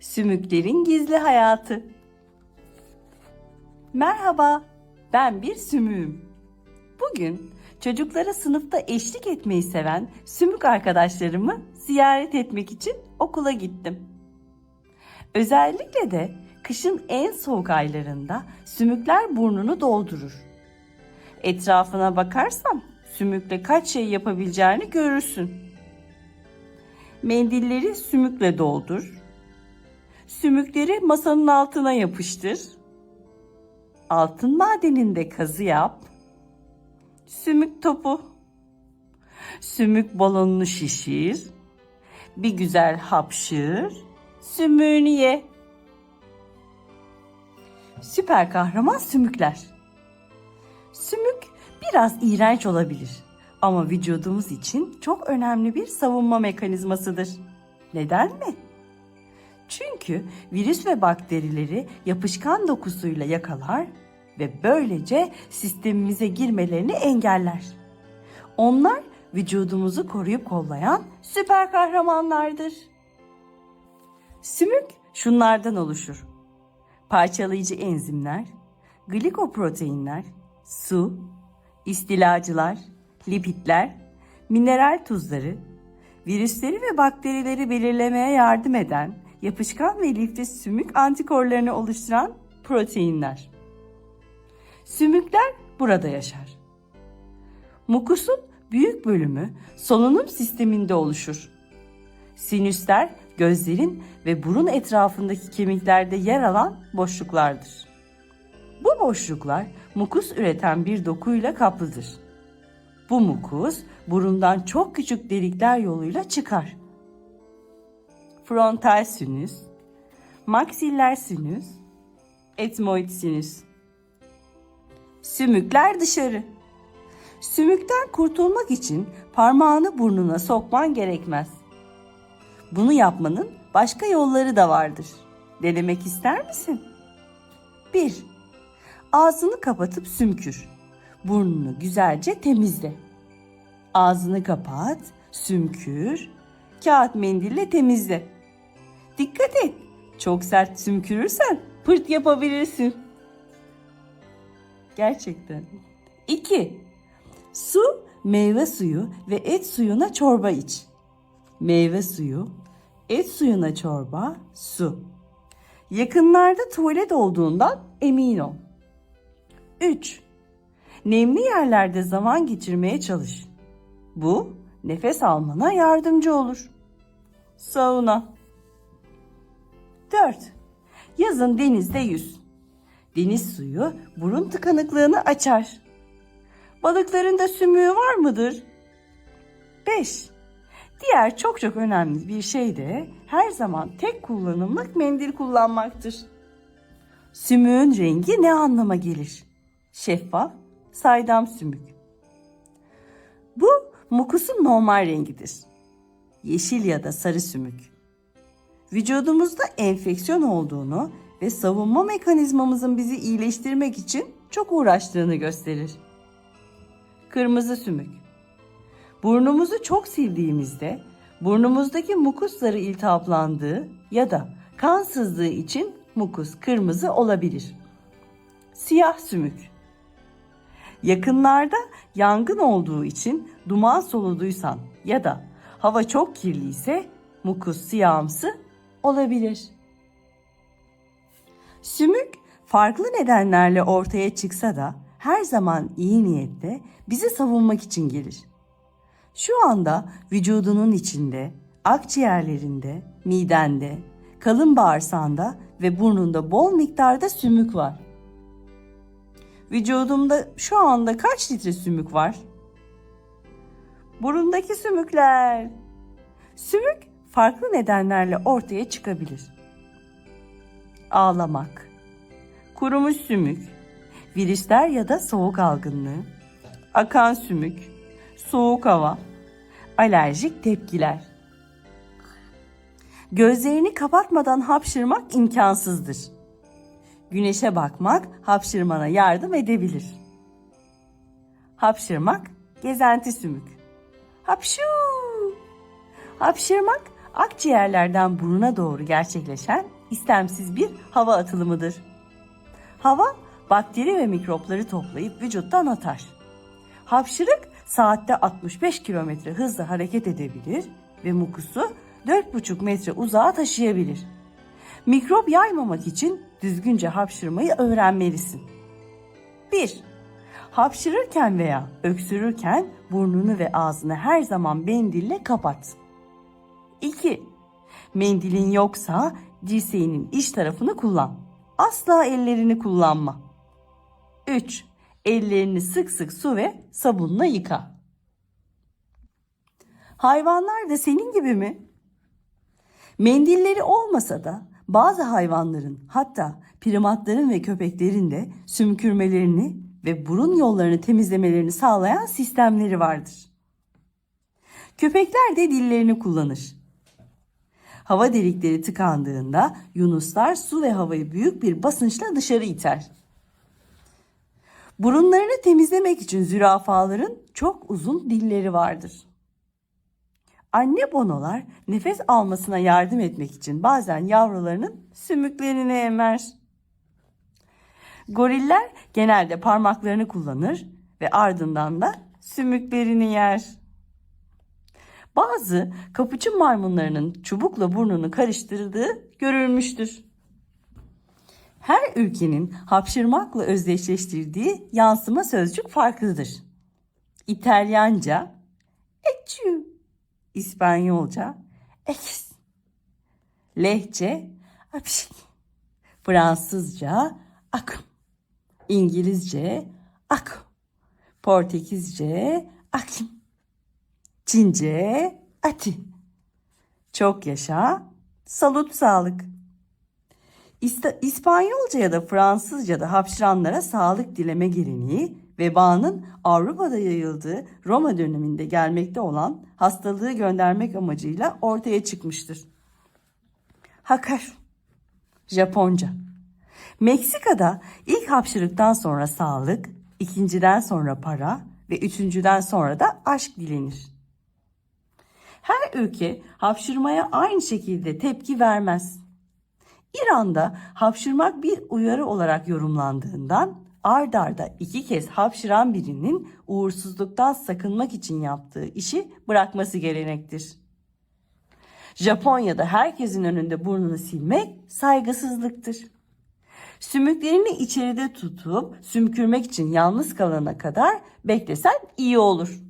Sümüklerin gizli hayatı. Merhaba, ben bir sümüğüm. Bugün çocuklara sınıfta eşlik etmeyi seven sümük arkadaşlarımı ziyaret etmek için okula gittim. Özellikle de kışın en soğuk aylarında sümükler burnunu doldurur. Etrafına bakarsan sümükle kaç şey yapabileceğini görürsün. Mendilleri sümükle doldur. Sümükleri masanın altına yapıştır. Altın madeninde kazı yap. Sümük topu. Sümük balonunu şişir. Bir güzel hapşır. Sümüğünü ye. Süper kahraman sümükler. Sümük biraz iğrenç olabilir ama vücudumuz için çok önemli bir savunma mekanizmasıdır. Neden mi? Çünkü virüs ve bakterileri yapışkan dokusuyla yakalar ve böylece sistemimize girmelerini engeller. Onlar vücudumuzu koruyup kollayan süper kahramanlardır. Sümük şunlardan oluşur. Parçalayıcı enzimler, glikoproteinler, su, istilacılar, lipidler, mineral tuzları, virüsleri ve bakterileri belirlemeye yardım eden yapışkan ve lifli sümük antikorlarını oluşturan proteinler. Sümükler burada yaşar. Mukusun büyük bölümü solunum sisteminde oluşur. Sinüsler gözlerin ve burun etrafındaki kemiklerde yer alan boşluklardır. Bu boşluklar mukus üreten bir dokuyla kaplıdır. Bu mukus burundan çok küçük delikler yoluyla çıkar. Frontal sinüs, maksiller sinüs, etmoid sinüs. Sümükler dışarı. Sümükten kurtulmak için parmağını burnuna sokman gerekmez. Bunu yapmanın başka yolları da vardır. Denemek ister misin? 1. Ağzını kapatıp sümkür. Burnunu güzelce temizle. Ağzını kapat, sümkür, kağıt mendille temizle. Dikkat et, çok sert sümkürürsen pırt yapabilirsin. Gerçekten. 2. Su, meyve suyu ve et suyuna çorba iç. Meyve suyu, et suyuna çorba, su. Yakınlarda tuvalet olduğundan emin ol. 3. Nemli yerlerde zaman geçirmeye çalış. Bu nefes almana yardımcı olur. Sauna. 4. Yazın denizde yüz. Deniz suyu burun tıkanıklığını açar. Balıkların da sümüğü var mıdır? 5. Diğer çok çok önemli bir şey de her zaman tek kullanımlık mendil kullanmaktır. Sümüğün rengi ne anlama gelir? Şeffaf, saydam sümük. Bu mukusun normal rengidir. Yeşil ya da sarı sümük. Vücudumuzda enfeksiyon olduğunu ve savunma mekanizmamızın bizi iyileştirmek için çok uğraştığını gösterir. Kırmızı sümük. Burnumuzu çok sildiğimizde burnumuzdaki mukusları iltihaplandığı ya da kan sızdığı için mukus kırmızı olabilir. Siyah sümük. Yakınlarda yangın olduğu için duman soluduysan ya da hava çok kirliyse mukus siyahımsı olabilir. Sümük farklı nedenlerle ortaya çıksa da her zaman iyi niyetle bizi savunmak için gelir. Şu anda vücudunun içinde, akciğerlerinde, midende, kalın bağırsağında ve burnunda bol miktarda sümük var. Vücudumda şu anda kaç litre sümük var? Burundaki sümükler. Sümük farklı nedenlerle ortaya çıkabilir. Ağlamak, kurumuş sümük, virüsler ya da soğuk algınlığı, akan sümük, soğuk hava, alerjik tepkiler. Gözlerini kapatmadan hapşırmak imkansızdır. Güneşe bakmak hapşırmana yardım edebilir. Hapşırmak gezenti sümük. Hapşu! Hapşırmak akciğerlerden buruna doğru gerçekleşen istemsiz bir hava atılımıdır. Hava bakteri ve mikropları toplayıp vücuttan atar. Hapşırık saatte 65 kilometre hızla hareket edebilir ve mukusu 4,5 metre uzağa taşıyabilir. Mikrop yaymamak için düzgünce hapşırmayı öğrenmelisin. 1. Hapşırırken veya öksürürken burnunu ve ağzını her zaman mendille kapat. 2. Mendilin yoksa dirseğinin iç tarafını kullan. Asla ellerini kullanma. 3. Ellerini sık sık su ve sabunla yıka. Hayvanlar da senin gibi mi? Mendilleri olmasa da bazı hayvanların hatta primatların ve köpeklerin de sümkürmelerini ve burun yollarını temizlemelerini sağlayan sistemleri vardır. Köpekler de dillerini kullanır. Hava delikleri tıkandığında yunuslar su ve havayı büyük bir basınçla dışarı iter. Burunlarını temizlemek için zürafaların çok uzun dilleri vardır. Anne bonolar nefes almasına yardım etmek için bazen yavrularının sümüklerini emer. Goriller genelde parmaklarını kullanır ve ardından da sümüklerini yer. Bazı kapuçin maymunlarının çubukla burnunu karıştırdığı görülmüştür. Her ülkenin hapşırmakla özdeşleştirdiği yansıma sözcük farklıdır. İtalyanca etçü, İspanyolca ekis, Lehçe apşik, Fransızca akım, İngilizce akım, Portekizce akim, Çince ati. Çok yaşa, salut sağlık. İspanyolca ya da Fransızca'da hapşıranlara sağlık dileme geleneği vebanın Avrupa'da yayıldığı Roma döneminde gelmekte olan hastalığı göndermek amacıyla ortaya çıkmıştır. Hakar Japonca Meksika'da ilk hapşırıktan sonra sağlık, ikinciden sonra para ve üçüncüden sonra da aşk dilenir. Her ülke hapşırmaya aynı şekilde tepki vermez. İran'da hapşırmak bir uyarı olarak yorumlandığından ard arda iki kez hapşıran birinin uğursuzluktan sakınmak için yaptığı işi bırakması gelenektir. Japonya'da herkesin önünde burnunu silmek saygısızlıktır. Sümüklerini içeride tutup sümkürmek için yalnız kalana kadar beklesen iyi olur.